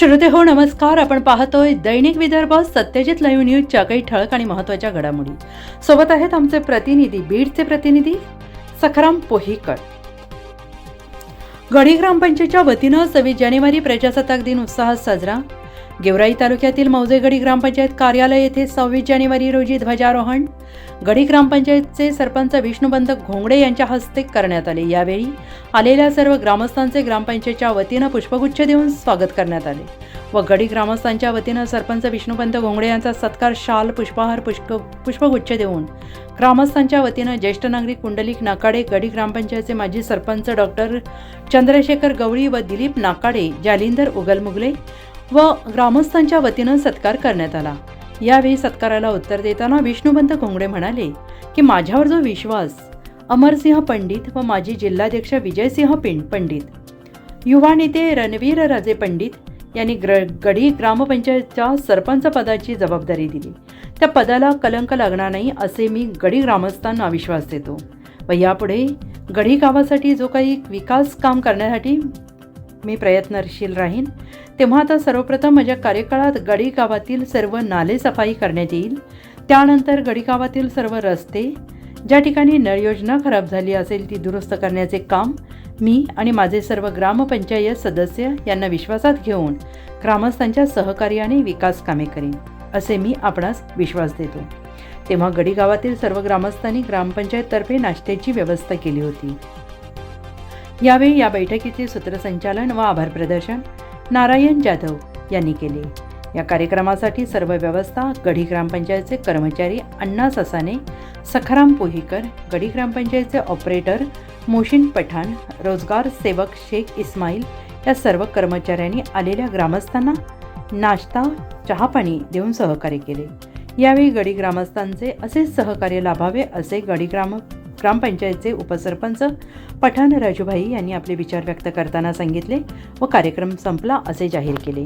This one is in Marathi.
श्रोते हो नमस्कार. आपण पाहतोय दैनिक विदर्भ सत्यजित लाईव्ह न्यूजच्या काही ठळक आणि महत्त्वाच्या घडामोडी. सोबत आहेत आमचे प्रतिनिधी बीडचे प्रतिनिधी सखराम पोहीकर. गडी ग्रामपंचायतच्या वतीनं सव्वीस जानेवारी प्रजासत्ताक दिन उत्साहात साजरा. गेवराई तालुक्यातील मौजेगडी ग्रामपंचायत कार्यालय येथे सव्वीस जानेवारी रोजी ध्वजारोहण. गडी ग्रामपंचायतचे सरपंच विष्णुबंध घोंगडे यांच्या हस्ते करण्यात आले. यावेळी आलेल्या सर्व ग्रामस्थांचे ग्रामपंचायतच्या वतीनं पुष्पगुच्छ देऊन स्वागत करण्यात आले व गडी ग्रामस्थांच्या वतीनं सरपंच विष्णुपंत घोंगडे यांचा सत्कार शाल पुष्पहार पुष्प पुष्पगुच्छ देऊन ग्रामस्थांच्या वतीनं ज्येष्ठ नागरिक कुंडलिक नाकाडे गडी ग्रामपंचायतचे माजी सरपंच डॉक्टर चंद्रशेखर गवळी व दिलीप नाकाडे जालिंदर उगलमुगले व ग्रामस्थांच्या वतीनं सत्कार करण्यात आला. यावेळी सत्काराला उत्तर देताना विष्णुबंत घोंगडे म्हणाले की माझ्यावर जो विश्वास अमरसिंह पंडित व माजी जिल्हाध्यक्ष विजयसिंह पिंड पंडित युवा नेते रणवीर राजे पंडित यांनी ग्र गडी ग्रामपंचायतच्या सरपंच पदाची जबाबदारी दिली. त्या पदाला कलंक लागणार नाही असे मी गडी ग्रामस्थांना विश्वास देतो. व यापुढे गडी गावासाठी जो काही विकास काम करण्यासाठी मी प्रयत्नशील राहीन. तेव्हा आता सर्वप्रथम माझ्या कार्यकाळात गडी गावातील सर्व नाले सफाई करण्यात येईल. त्यानंतर गडी गावातील सर्व रस्ते ज्या ठिकाणी नळयोजना खराब झाली असेल ती दुरुस्त करण्याचे काम मी आणि माझे सर्व ग्रामपंचायत सदस्य यांना विश्वासात घेऊन ग्रामस्थांच्या सहकार्याने विकास कामे करीन असे मी आपणास विश्वास देतो. तेव्हा गडी गावातील सर्व ग्रामस्थांनी ग्रामपंचायततर्फे नाश्त्याची व्यवस्था केली होती. यावेळी या बैठकीचे सूत्रसंचालन व आभार प्रदर्शन नारायण जाधव यांनी केले. या कार्यक्रमासाठी सर्व व्यवस्था गढी ग्रामपंचायतचे कर्मचारी अण्णा ससाने सखाराम पोहीकर गडी ग्रामपंचायतचे ऑपरेटर मोशिन पठाण रोजगार सेवक शेख इस्माईल या सर्व कर्मचाऱ्यांनी आलेल्या ग्रामस्थांना नाश्ता चहापाणी देऊन सहकार्य केले. यावेळी गडी ग्रामस्थांचे असेच सहकार्य लाभावे असे गडी ग्राम ग्रामपंचायतचे उपसरपंच पठाण राजूभाई यांनी आपले विचार व्यक्त करताना सांगितले व कार्यक्रम संपला असे जाहीर केले.